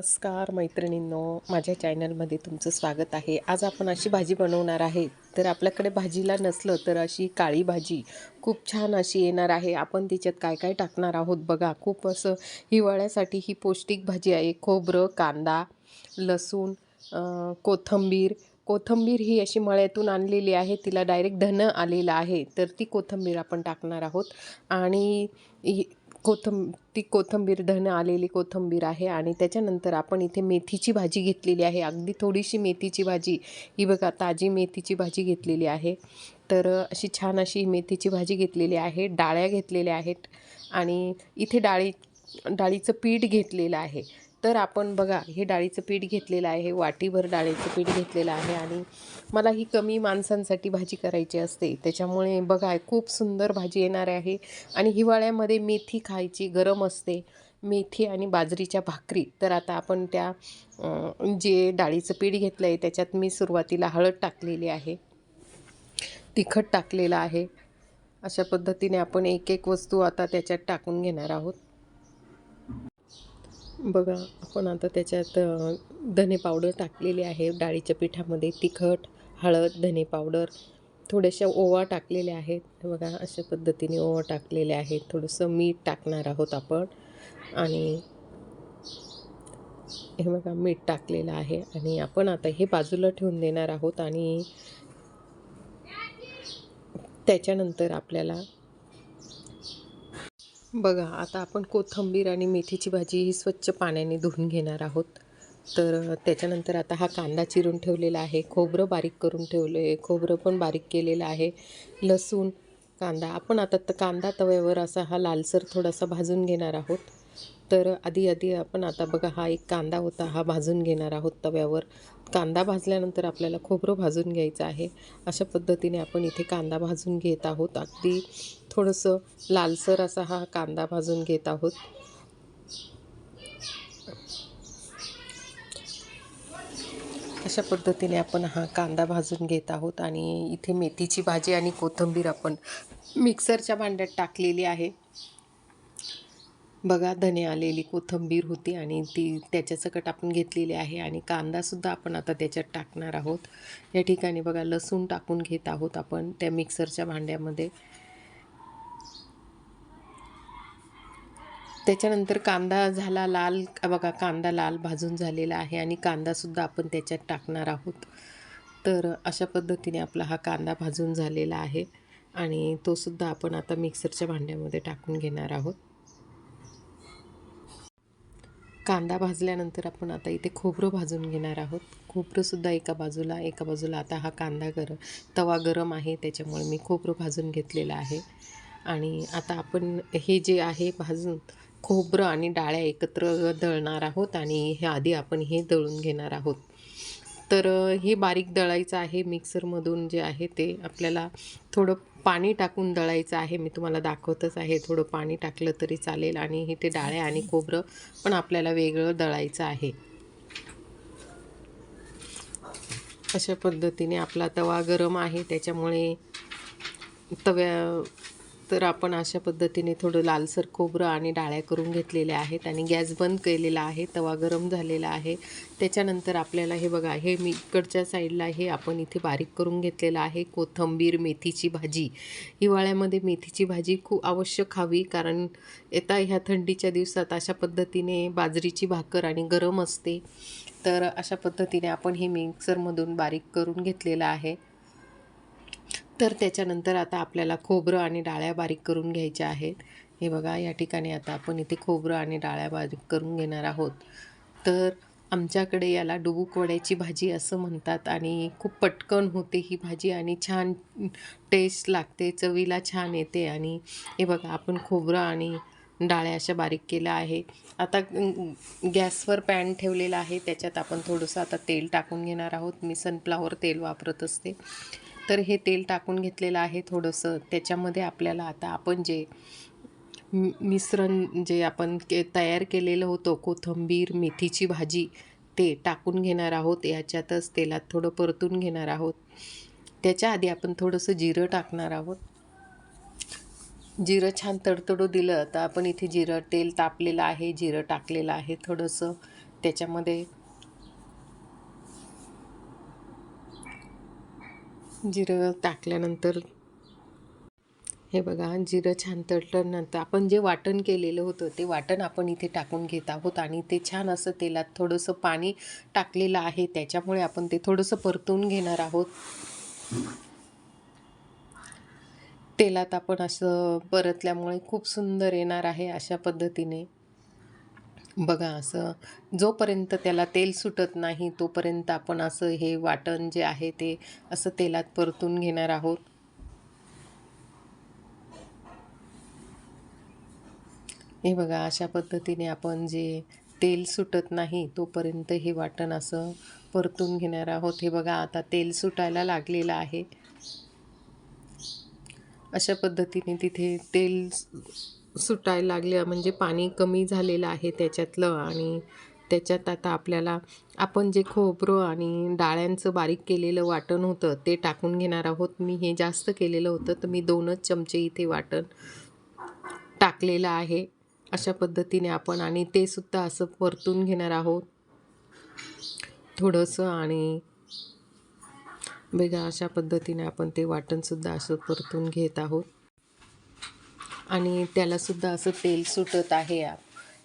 नमस्कार मैत्रिणींनो माझ्या चॅनलमध्ये तुमचं स्वागत आहे. आज आपण अशी भाजी बनवणार आहे. तर आपल्याकडे भाजीला नसलं तर अशी काळी भाजी खूप छान अशी येणार आहे. आपण तिच्यात काय काय टाकणार आहोत बघा. खूप असं हिवाळ्यासाठी ही पौष्टिक भाजी आहे. खोबरं कांदा लसूण कोथंबीर कोथिंबीर. कोथिंबीर ही अशी मळ्यातून आणलेली आहे. तिला डायरेक्ट धन आलेलं आहे. तर ती कोथिंबीर आपण टाकणार आहोत. आणि कोथंब ती कोथिंबीर धन आलेली कोथिंबीर आहे आणि त्याच्यानंतर आपण इथे मेथीची भाजी घेतलेली आहे. अगदी थोडीशी मेथीची भाजी. ही बघा ताजी मेथीची भाजी घेतलेली आहे. तर अशी छान अशी मेथीची भाजी घेतलेली आहे. डाळ्या घेतलेल्या आहेत आणि इथे डाळी डाळीचं पीठ घेतलेलं आहे. तर आपण बघा हे डाळीचं पीठ घेतलेलं आहे वाटीभर डाळीचं पीठ घेतलेलं आहे आणि मला ही कमी माणसांसाठी भाजी करायची असते. त्याच्यामुळे बघा खूप सुंदर भाजी येणार आहे आणि हिवाळ्यामध्ये मेथी खायची गरम असते. मेथी आणि बाजरीच्या भाकरी. तर आता आपण त्या जे डाळीचं पीठ घेतलं आहे त्याच्यात मी सुरुवातीला हळद टाकलेली आहे. तिखट टाकलेलं आहे. अशा पद्धतीने आपण एक एक वस्तू आता त्याच्यात टाकून घेणार आहोत. बघा आपण आता त्याच्यात धने पावडर टाकलेली आहे. डाळीच्या पिठामध्ये तिखट हळद धने पावडर थोड्याशा ओवा टाकलेल्या आहेत. बघा अशा पद्धतीने ओवा टाकलेले आहेत. थोडंसं मीठ टाकणार आहोत आपण. आणि हे बघा मीठ टाकलेलं आहे. आणि आपण आता हे बाजूला ठेवून देणार आहोत. आणि त्याच्यानंतर आपल्याला बघा आता आपण कोथिंबीर आणि मेथीची भाजी ही स्वच्छ पाण्याने धुवून घेणार आहोत. तर त्याच्यानंतर आता हा कांदा चिरून ठेवलेला आहे. खोबरं बारीक करून ठेवलं आहे खोबरं पण बारीक केलेलं आहे. लसूण कांदा. आपण आता तर कांदा तव्यावर असा हा लालसर थोडासा भाजून घेणार आहोत. तर आधी आधी आपण आता बघा हा एक कांदा होता हा भाजून घेणार आहोत तव्यावर. कांदा भाजल्यानंतर आपल्याला खोबरं भाजून घ्यायचं आहे. अशा पद्धतीने आपण इथे कांदा भाजून घेत आहोत. अगदी थोडंसं लालसर असा हा कांदा भाजून घेत आहोत. अशा पद्धतीने आपण हा कांदा भाजून घेत आहोत आणि इथे मेथीची भाजी आणि कोथिंबीर आपण मिक्सरच्या भांड्यात टाकलेली आहे. बघा धने आलेली कोथंबीर होती आणि ती त्याच्या सकट आपण घेतलेली आहे आणि कांदासुद्धा आपण आता त्याच्यात टाकणार आहोत. या ठिकाणी बघा लसूण टाकून घेत आहोत आपण त्या मिक्सरच्या भांड्यामध्ये. त्याच्यानंतर कांदा झाला लाल बघा कांदा लाल भाजून झालेला आहे आणि कांदासुद्धा आपण त्याच्यात टाकणार आहोत. तर अशा पद्धतीने आपला हा कांदा भाजून झालेला आहे आणि तोसुद्धा आपण आता मिक्सरच्या भांड्यामध्ये टाकून घेणार आहोत. कांदा भाजल्यानंतर आपण आता इथे खोबरं भाजून घेणार आहोत. खोबरंसुद्धा एका बाजूला एका बाजूला आता हा कांदा गरम तवा गरम आहे त्याच्यामुळे मी खोबरं भाजून घेतलेलं आहे. आणि आता आपण हे जे आहे भाजून खोबरं आणि डाळ्या एकत्र दळणार आहोत आणि हे आधी आपण हे दळून घेणार आहोत. तर हे बारीक दळायचं आहे मिक्सरमधून जे आहे ते आपल्याला थोडं पाणी टाकून दळायचं आहे. मी तुम्हाला दाखवतच आहे थोडं पाणी टाकलं तरी चालेल आणि हे ते डाळ्या आणि खोबरं पण आपल्याला वेगळं दळायचं आहे. अशा पद्धतीने आपला तवा गरम आहे. त्याच्यामुळे तव्या तर आपण अशा पद्धतीने थोडं लालसर खोबरं आणि डाळ्या करून घेतलेल्या आहेत आणि गॅस बंद केलेला आहे तवा गरम झालेला आहे. त्याच्यानंतर आपल्याला हे बघा हे मी इकडच्या साईडला हे आपण इथे बारीक करून घेतलेलं आहे. कोथिंबीर मेथीची भाजी. हिवाळ्यामध्ये मेथीची भाजी खूप आवश्यक हवी कारण येता ह्या थंडीच्या दिवसात अशा पद्धतीने बाजरीची भाकर आणि गरम असते. तर अशा पद्धतीने आपण हे मिक्सरमधून बारीक करून घेतलेलं आहे. तर त्याच्यानंतर आता आपल्याला खोबरं आणि डाळ्या बारीक करून घ्यायच्या आहेत. हे बघा या ठिकाणी आता आपण इथे खोबरं आणि डाळ्या बारीक करून घेणार आहोत. तर आमच्याकडे याला डुबूक वड्याची भाजी असं म्हणतात आणि खूप पटकन होते ही भाजी आणि छान टेस्ट लागते चवीला छान येते. आणि हे बघा आपण खोबरं आणि डाळ्या अशा बारीक केल्या आहे आता गॅसवर पॅन ठेवलेला आहे. त्याच्यात आपण थोडंसं आता तेल टाकून घेणार आहोत. मी सनफ्लावर तेल वापरत असते. तर हे तेल टाकून घेतलेलं आहे थोडंसं. त्याच्यामध्ये आपल्याला आता आपण जे मिश्रण जे आपण के तयार केलेलं होतं कोथिंबीर मेथीची भाजी ते टाकून घेणार आहोत. याच्यातच तेलात थोडं परतून घेणार आहोत. त्याच्या आधी आपण थोडंसं जिरं टाकणार आहोत. जिरं छान तडतडू दिलं तर आपण इथे जिरं तेल तापलेलं आहे जिरं टाकलेलं आहे थोडंसं. त्याच्यामध्ये जिरं टाकल्यानंतर हे बघा जिरं छान तळल्यानंतर आपण जे वाटण केलेलं होतं ते वाटण आपण इथे टाकून घेत आहोत आणि ते छान असं तेलात थोडंसं पाणी टाकलेलं आहे त्याच्यामुळे आपण ते थोडंसं परतून घेणार आहोत. तेलात आपण असं परतल्यामुळे खूप सुंदर येणार आहे अशा पद्धतीने. बघा असं जोपर्यंत त्याला तेल सुटत नाही तोपर्यंत आपण असं हे वाटण जे आहे ते असं तेलात परतून घेणार आहोत. हे बघा अशा पद्धतीने आपण जे तेल सुटत नाही तोपर्यंत हे वाटण असं परतून घेणार आहोत. हे बघा आता तेल सुटायला लागलेलं आहे. अशा पद्धतीने तिथे तेल सुटायला लागल्या म्हणजे पाणी कमी झालेलं आहे त्याच्यातलं आणि त्याच्यात आता आपल्याला आपण जे खोबरं आणि डाळ्यांचं बारीक केलेलं वाटण होतं ते टाकून घेणार आहोत. मी हे जास्त केलेलं होतं तर मी दोनच चमचे इथे वाटण टाकलेलं आहे. अशा पद्धतीने आपण आणि ते सुद्धा असं परतून घेणार आहोत. थोडंसं आणि बघा अशा पद्धतीने आपण ते वाटणसुद्धा असं परतून घेत आहोत. आणि त्यालासुद्धा असं तेल सुटत आहे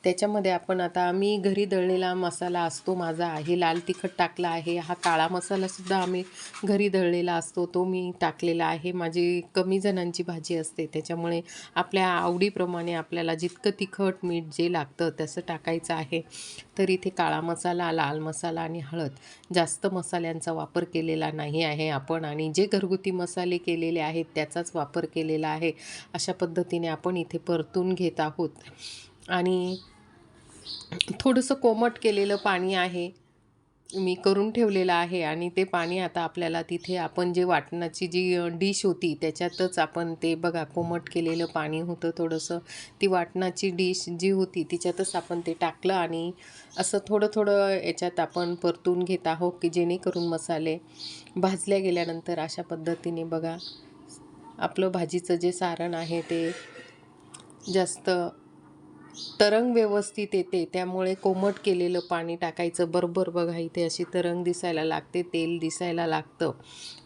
त्याच्यामध्ये आपण आता मी घरी दळलेला मसाला असतो माझा आहे लाल तिखट टाकला आहे हा काळा मसालासुद्धा आम्ही घरी दळलेला असतो तो मी टाकलेला आहे. माझी कमी जणांची भाजी असते त्याच्यामुळे आपल्या आवडीप्रमाणे आपल्याला जितकं तिखट मीठ जे लागतं तसं टाकायचं आहे. तर इथे काळा मसाला लाल मसाला आणि हळद जास्त मसाल्यांचा वापर केलेला नाही आहे आपण. आणि जे घरगुती मसाले केलेले आहेत त्याचाच वापर केलेला आहे. अशा पद्धतीने आपण इथे परतून घेत आहोत. आणि थोडंसं कोमट केलेलं पाणी आहे. मी करून ठेवलेलं आहे आणि ते पाणी आता आपल्याला तिथे आपण जे वाटणाची जी डिश होती त्याच्यातच आपण ते बघा कोमट केलेलं पाणी होतं थोडंसं. ती वाटणाची डिश जी होती तिच्यातच आपण ते टाकलं आणि असं थोडं थोडं याच्यात आपण परतून घेत आहोत की जेणेकरून मसाले भाजल्या गेल्यानंतर अशा पद्धतीने बघा आपलं भाजीचं जे सारण आहे ते जास्त तरंग व्यवस्थित येते. त्यामुळे कोमट केलेलं पाणी टाकायचं. बरोबर बघा इथे अशी तरंग दिसायला लागते तेल दिसायला लागतं.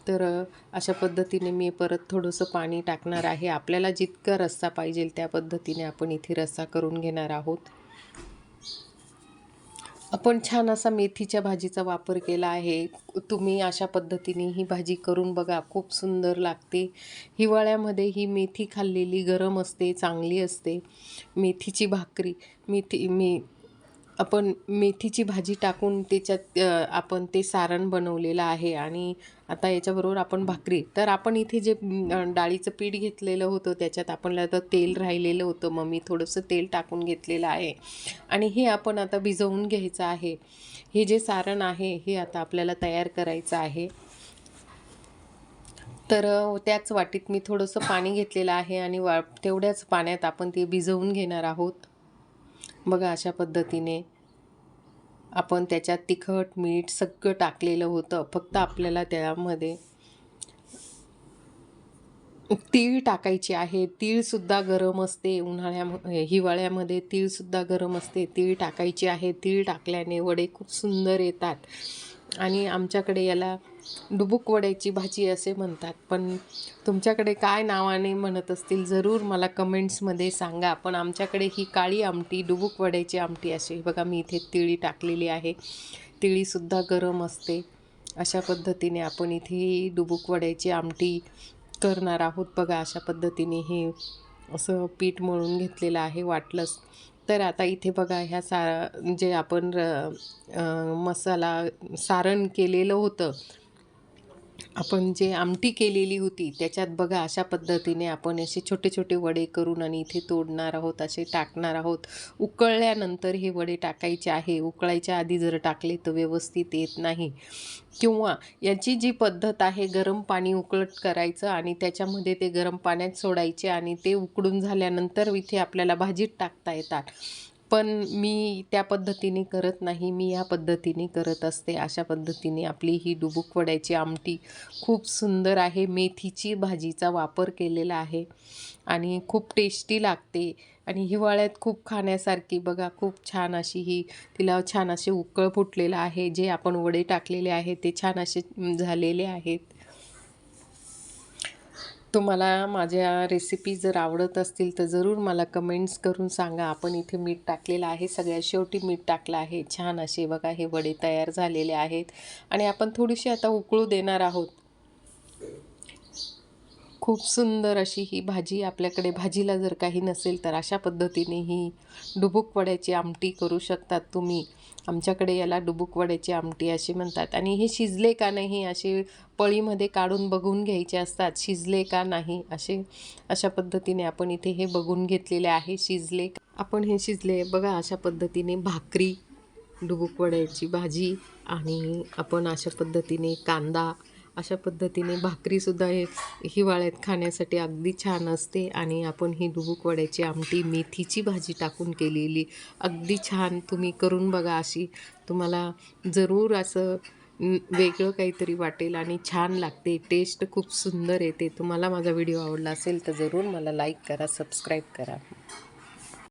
तर अशा पद्धतीने मी परत थोडंसं पाणी टाकणार आहे. आपल्याला जितका रस्सा पाहिजे त्या पद्धतीने आपण इथे रस्सा करून घेणार आहोत. आपण छान असा मेथीच्या भाजीचा वापर केला आहे. तुम्ही अशा पद्धतीने ही भाजी करून बघा खूप सुंदर लागते. हिवाळ्यामध्ये ही मेथी खाल्लेली गरम असते चांगली असते. मेथीची भाकरी मेथी मे आपण मेथीची भाजी टाकून त्याच्यात आपण ते सारण बनवलेलं आहे आणि आता याच्याबरोबर आपण भाकरी. तर आपण इथे जे डाळीचं पीठ घेतलेलं होतं त्याच्यात आपणला आता तेल राहिलेलं होतं. मग मी थोडंसं तेल टाकून घेतलेलं आहे. आणि हे आपण आता भिजवून घ्यायचं आहे. हे जे सारण आहे हे आता आपल्याला तयार करायचं आहे. तर त्याच वाटीत मी थोडंसं पाणी घेतलेलं आहे आणि वा तेवढ्याच पाण्यात आपण ते भिजवून घेणार आहोत. बघा अशा पद्धतीने आपण त्याच्यात तिखट मीठ सगळं टाकलेलं होतं. फक्त आपल्याला त्यामध्ये तीळ टाकायची आहे. तीळसुद्धा गरम असते. उन्हाळ्या हिवाळ्यामध्ये तीळसुद्धा गरम असते. तीळ टाकायची आहे. तीळ टाकल्याने वडे खूप सुंदर येतात. आणि आमच्याकडे याला डुबुक वड्याची भाजी असे म्हणतात. पण तुमच्याकडे काय नावाने म्हणत असतील जरूर मला कमेंट्समध्ये सांगा. पण आमच्याकडे ही काळी आमटी डुबुक वड्याची आमटी असे बघा मी इथे तिळी टाकलेली आहे. तिळीसुद्धा गरम असते. अशा पद्धतीने आपण इथे डुबुक वड्याची आमटी करणार आहोत. बघा अशा पद्धतीने हे असं पीठ मळून घेतलेलं आहे. वाटलंच तर आता इथे बघा ह्या सा जे आपण मसाला सारण केलेलं होतं आपण जे आमटी केलेली होती त्याच्यात बघा अशा पद्धतीने आपण असे छोटे छोटे वडे करून आणि इथे तोडणार आहोत असे टाकणार आहोत. उकळल्यानंतर हे वडे टाकायचे आहे. उकळायच्या आधी जर टाकले तर व्यवस्थित येत नाही. किंवा याची जी पद्धत आहे गरम पाणी उकळत करायचं आणि त्याच्यामध्ये ते गरम पाण्यात सोडायचे आणि ते उकडून झाल्यानंतर इथे आपल्याला भाजीत टाकता येतात. पण मी त्या पद्धतीने करत नाही मी या पद्धतीने करत असते. अशा पद्धतीने आपली ही डुबुक वड्याची आमटी खूप सुंदर आहे. मेथीची भाजीचा वापर केलेला आहे आणि खूप टेस्टी लागते. आणि हिवाळ्यात खूप खाण्यासारखी बघा खूप छान अशी ही तिला छान असे उकळ फुटलेलं आहे. जे आपण वडे टाकलेले आहे ते छान असे झालेले आहेत. तुम्हाला माझ्या रेसिपी जर आवडत असतील तर जरूर मला कमेंट्स करून सांगा. आपण इथे मीठ टाकलेलं आहे. सगळ्या शेवटी मीठ टाकलं आहे. छान असे बघा हे वडे तयार झालेले आहेत. आणि आपण थोडीशी आता उकळू देणार आहोत. खूप सुंदर अशी ही भाजी आपल्याकडे भाजीला जर काही नसेल तर अशा पद्धतीने ही डुबुक वड्याची आमटी करू शकतात तुम्ही. आमच्याकडे याला डुबुक वड्याची आमटी अशी म्हणतात. आणि हे शिजले का नाही असे पळीमध्ये काढून बघून घ्यायचे असतात. शिजले का नाही असे अशा पद्धतीने आपण इथे हे बघून घेतलेले आहे. शिजले आपण हे शिजले बघा अशा पद्धतीने भाकरी डुबुक वड्याची भाजी आणि आपण अशा पद्धतीने कांदा अशा पद्धतीने भाकरीसुद्धा हे हिवाळ्यात खाण्यासाठी अगदी छान असते आणि आपण ही दुबूक वड्याची आमटी मेथीची भाजी टाकून केलेली अगदी छान तुम्ही करून बघा अशी. तुम्हाला जरूर असं वेगळं काहीतरी वाटेल आणि छान लागते. टेस्ट खूप सुंदर येते. तुम्हाला माझा व्हिडिओ आवडला असेल तर जरूर मला लाईक करा सबस्क्राईब करा.